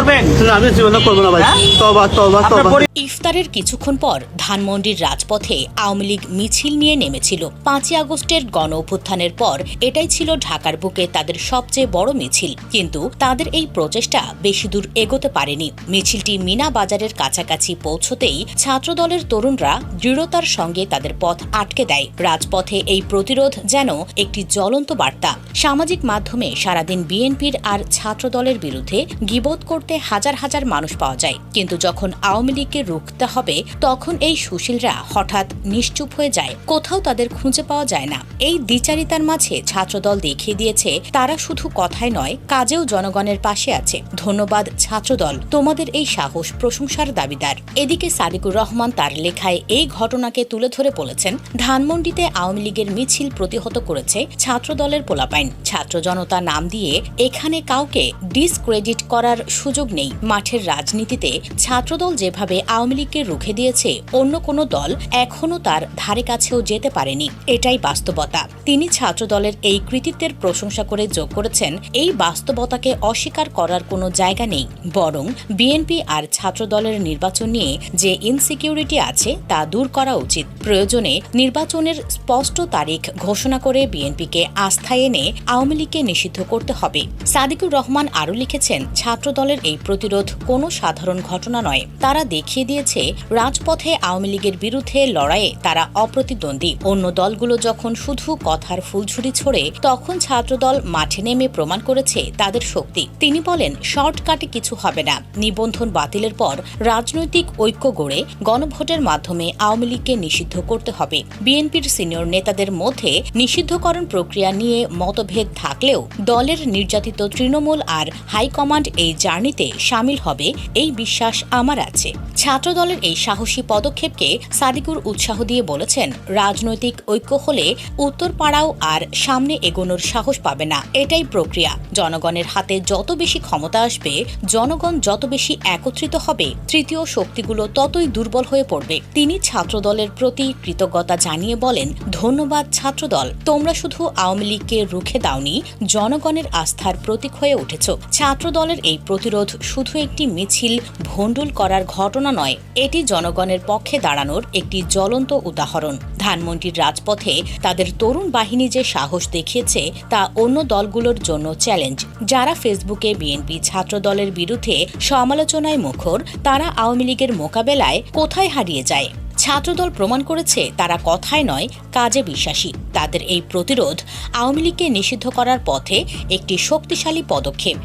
করবেন? না, আমি জীবনে করব না ভাই। হ্যাঁ? তবা তবা তবা। ইফতারের কিছুক্ষণ পর ধানমন্ডির রাজপথে আওয়ামী লীগ মিছিল নিয়ে নেমেছিল। পাঁচই আগস্টের গণ অভ্যুত্থানের পর এটাই ছিল ঢাকার বুকে তাদের সবচেয়ে বড় মিছিল। কিন্তু তাদের এই প্রচেষ্টা বেশি দূর এগোতে পারেনি। মিছিলটি মিনা বাজারের কাছাকাছি পৌঁছতেই ছাত্রদলের তরুণরা দৃঢ়তার সঙ্গে তাদের পথ আটকে দেয়। রাজপথে এই প্রতিরোধ যেন একটি জ্বলন্ত বার্তা। সামাজিক মাধ্যমে সারাদিন বিএনপির আর ছাত্রদলের বিরুদ্ধে গিবোধ করতে হাজার হাজার মানুষ পাওয়া যায়। কিন্তু যখন আওয়ামী লীগকে রুখতে হবে, তখন এই সুশীলরা হঠাৎ নিশ্চুপ হয়ে যায়। কোথাও তাদের খুঁজে পাওয়া যায় না। এই দ্বিচারিতার মাঝে ছাত্রদল দেখিয়ে দিয়েছে, তারা শুধু কথায় নয়, কাজেও জনগণের পাশে আছে। ধন্যবাদ ছাত্রদল, তোমাদের এই সাহস, প্রশংসার দাবিদার। এদিকে সাদিকুর রহমান তার লেখায় এই ঘটনাকে তুলে ধরে বলেছেন, ধানমন্ডিতে আওয়ামী লীগের মিছিল প্রতিহত করেছে ছাত্রদলের পোলাপাইন। ছাত্র জনতা নাম দিয়ে এখানে কাউকে ডিসক্রেডিট করার সুযোগ নেই। মাঠের রাজনীতিতে ছাত্রদল যেভাবে আওয়ামী লীগকে রুখে দিয়েছে, অন্য কোনো দল এখনও তার ধারে কাছেও যেতে পারেনি। এটাই বাস্তবতা। তিনি ছাত্রদলের এই কৃতিত্বের প্রশংসা করে যোগ করেছেন, এই বাস্তবতাকে অস্বীকার করার কোনো জায়গা নেই। বরং বিএনপি আর ছাত্রদলের নির্বাচন নিয়ে যে ইনসিকিউরিটি আছে, তা দূর করা উচিত। প্রয়োজনে নির্বাচনের স্পষ্ট তারিখ ঘোষণা করে বিএনপিকে আস্থায় এনে আওয়ামী লীগকে নিষিদ্ধ করতে হবে। সাদিকুর রহমান আরও লিখেছেন, ছাত্রদলের এই প্রতিরোধ কোনো সাধারণ ঘটনা নয়। তারা দেখিয়ে দিয়েছে, রাজপথে আওয়ামী লীগের বিরুদ্ধে লড়াইয়ে তারা অপ্রতিদ্বন্দ্বী। অন্য দলগুলো যখন শুধু কথার ফুলঝুরি ছোড়ে, তখন ছাত্রদল মাঠে নেমে প্রমাণ করেছে তাদের শক্তি। তিনি বলেন, শর্টকাটে কিছু হবে না। নিবন্ধন বাতিলের পর রাজনৈতিক ঐক্য গড়ে গণভোটের মাধ্যমে আওয়ামী লীগকে নিষিদ্ধ করতে হবে। বিএনপির সিনিয়র নেতাদের মধ্যে নিষিদ্ধকরণ প্রক্রিয়া নিয়ে মতভেদ থাকলেও দলের নির্যাতিত তৃণমূল আর হাইকমান্ড এই জার্নিতে সামিল হবে, এই বিশ্বাস আমার আছে। ছাত্রদলের এই সাহসী পদক্ষেপকে সাদিকুর উৎসাহ দিয়ে বলেছেন, রাজনৈতিক ঐক্য হলে উত্তরপাড়াও আর সামনে এগোনোর সাহস পাবে না। এটাই প্রক্রিয়া। জনগণের হাতে যত বেশি ক্ষমতা আসবে, জনগণ যত বেশি একত্রিত হবে, তৃতীয় শক্তিগুলো ততই দুর্বল হয়ে পড়বে। তিনি ছাত্রদলের প্রতি কৃতজ্ঞতা জানিয়ে বলেন, ধন্যবাদ ছাত্রদল। তোমরা শুধু আওয়ামী লীগকে রুখে দাওনি, জনগণের আস্থার প্রতীক হয়ে উঠেছ। ছাত্রদলের এই প্রতিরোধ শুধু একটি মিছিল, ভণ্ডুল করার ঘটনা নয়, এটি জনগণের পক্ষে দাঁড়ানোর একটি জ্বলন্ত উদাহরণ। ধানমন্ডির রাজপথে তাদের তরুণ বাহিনী যে সাহস দেখিয়েছে, তা অন্য দলগুলোর জন্য চ্যালেঞ্জ। যারা ফেসবুকে বিএনপি ছাত্র দলের বিরুদ্ধে সমালোচনায় মুখর, তারা আওয়ামী লীগের মোকাবেলায় কোথায় হারিয়ে যায়? ছাত্রদল প্রমাণ করেছে, তারা কথায় নয়, কাজে বিশ্বাসী। তাদের এই প্রতিরোধ আওয়ামী লীগকে নিষিদ্ধ করার পথে একটি শক্তিশালী পদক্ষেপ।